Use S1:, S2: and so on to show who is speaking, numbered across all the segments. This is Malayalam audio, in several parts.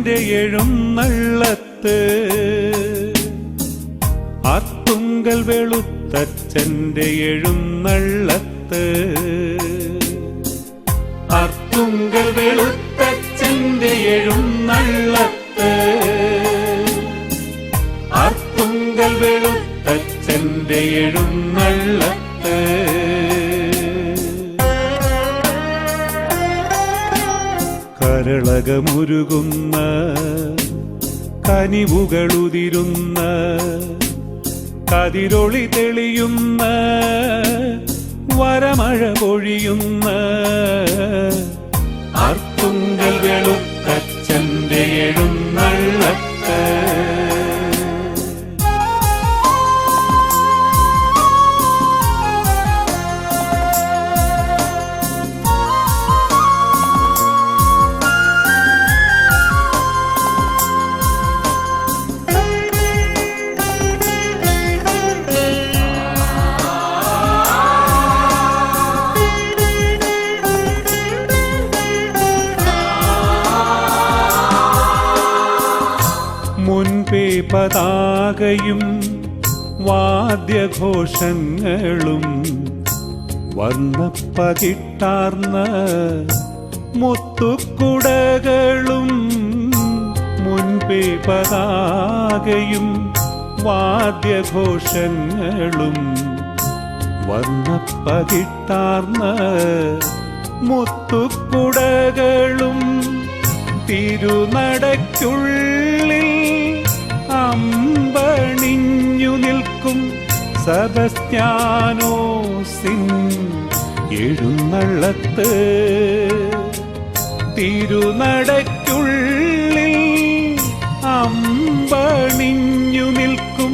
S1: അർത്തുങ്കൽ എഴും എഴുന്നള്ളത്ത് അത്തുങ്കൽ വെളുത്തച്ഛന്റെ എഴുന്നള്ളത്ത് അത്തുങ്കൽ വെളുത്തച്ഛന്റെ എഴുന്നള്ളത്ത് അത്തുങ്കൽ വെളുത്തച്ഛന്റെ എഴുന്നള്ളത്ത് കരളകമുരുകുന്ന കനിവുകളുതിരുന്ന കതിരൊളി തെളിയുന്ന വരമഴ പൊഴിയുന്ന അർത്തുങ്കൽ വെളുത്തച്ഛന്റെ എഴുന്നള്ളത്ത് പതാകയും വാദ്യഘോഷങ്ങളും വർണപ്പകിട്ടാർന്ന മുത്തുക്കുടകളും മുൻപേ പതാകയും വാദ്യഘോഷങ്ങളും വർണപ്പകിട്ടാർന്ന മുത്തുക്കുടകളും തിരുനടയ്ക്കുള്ളിൽ അമ്പണിഞ്ഞു നിൽക്കും സബസ്ത്യാനോസിൻ എഴുന്നള്ളത്ത്. തിരുനടയ്ക്കുള്ളിൽ അമ്പണിഞ്ഞു നിൽക്കും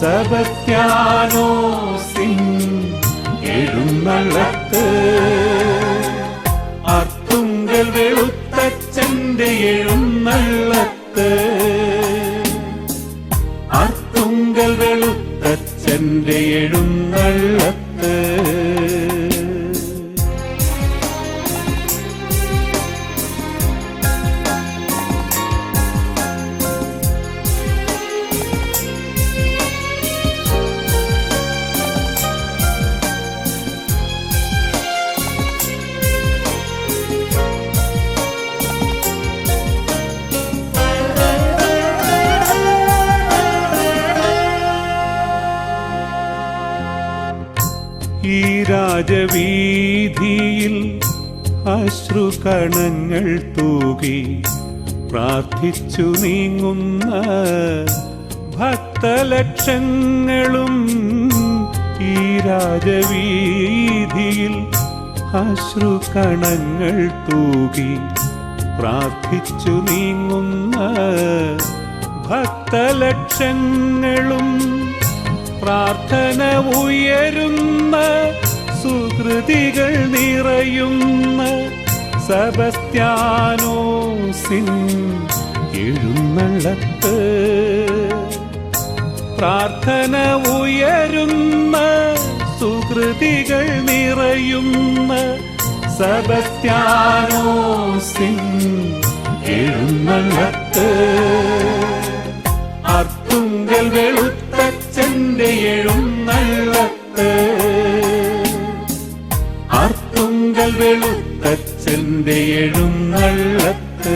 S1: സബസ്ത്യാനോസിൻ എഴുന്നള്ളത്ത്. വെളുത്തച്ഛന്റെ എഴുന്നള്ളത്ത് രാജവീതിയിൽ അശ്രുകണങ്ങൾ തൂകി പ്രാർത്ഥിച്ചു നീങ്ങുന്ന ഭക്തലക്ഷങ്ങളും ഈ രാജവീതിയിൽ അശ്രുകണങ്ങൾ തൂകി പ്രാർത്ഥിച്ചു നീങ്ങുന്ന ഭക്തലക്ഷങ്ങളും പ്രാർത്ഥന ഉയരുന്ന സുഹൃതികൾ നിറയുന്ന സബസ്ത്യാനോസിൻ എഴുന്നള്ളത്ത്. പ്രാർത്ഥന ഉയരുന്ന സുഹൃതികൾ നിറയുന്ന സബസ്ത്യാനോസിൻ എഴുന്നള്ളത്ത്. അർത്തുങ്കൽ വെളുത്തച്ഛന്റെ എഴുന്നള്ളത്ത് വെളുത്തച്ഛന്റെ എഴുന്നള്ളത്ത്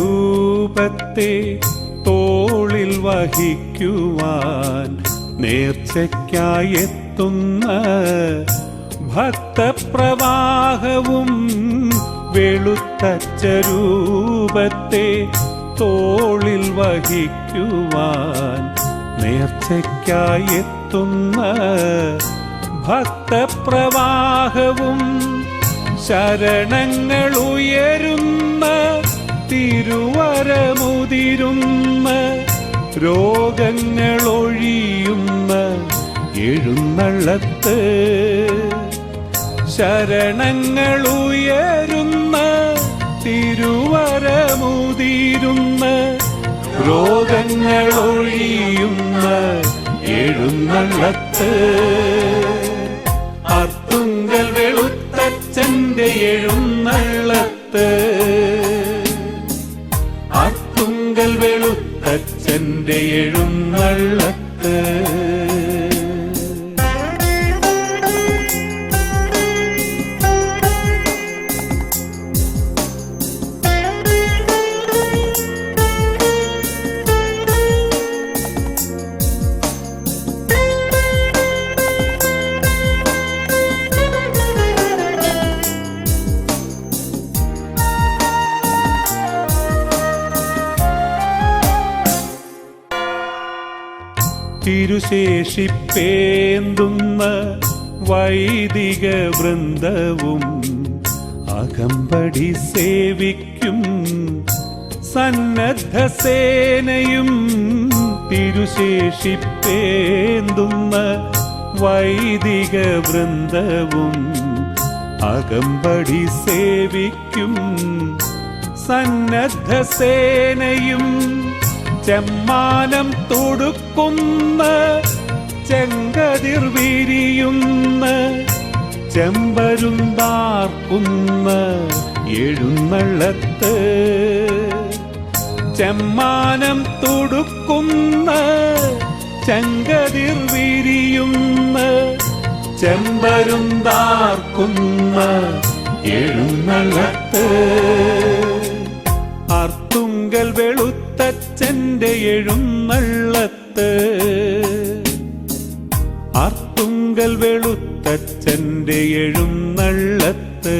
S1: വെളുത്തച്ചരൂപത്തെ തോളിൽ വഹിക്കുവാൻ നേർച്ചയ്ക്കായി എത്തുന്ന ഭക്തപ്രവാഹവും വെളുത്തച്ചരൂപത്തെ തോളിൽ വഹിക്കുവാൻ നേർച്ചയ്ക്കായെത്തുന്ന ഭക്തപ്രവാഹവും ശരണങ്ങൾ ഉയരുന്ന തിരുവരമുതിരുന്ന രോഗങ്ങൾ ഒഴിയുന്ന എഴുന്നള്ളത്ത് ശരണങ്ങൾ ഉയരുന്ന തിരുവരമുതിരുന്ന രോഗങ്ങളൊഴിയുന്ന എഴുന്നള്ളത്ത്. തിരുശേഷിപ്പേന്തുന്ന വൈദിക വൃന്ദവും അകമ്പടി സേവിക്കും സന്നദ്ധ സേനയും തിരുശേഷിപ്പേന്തുന്ന വൈദിക വൃന്ദവും അകമ്പടി സേവിക്കും സന്നദ്ധ സേനയും ചെമ്മാനം തൊടുക്കുന്ന ചെങ്കതിർ വിരിയുന്ന ചെമ്പരുന്താർക്കുന്ന എഴുന്നള്ളത്ത്. ചെമ്മാനം തുടുക്കുന്ന ചെങ്കതിർ വിരിയുന്ന ചെമ്പരുന്താർക്കുന്ന എഴുന്നള്ളത്ത്. അർത്തുങ്കൽ വെളുത്തച്ഛന്റെ എഴുന്നള്ളത്ത്. ആർത്തുങ്കൽ വെളുത്തച്ഛന്റെ എഴുന്നള്ളത്ത്.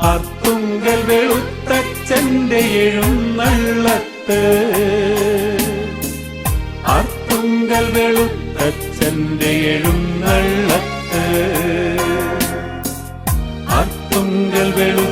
S1: ആർത്തുങ്കൽ വെളുത്തച്ഛന്റെ എഴുന്നള്ളത്ത്. ആർത്തുങ്കൽ വെളുത്തച്ഛന്റെ എഴുന്നള്ളത്ത്. ആർത്തുങ്കൽ വെളുത്തച്ഛന്റെ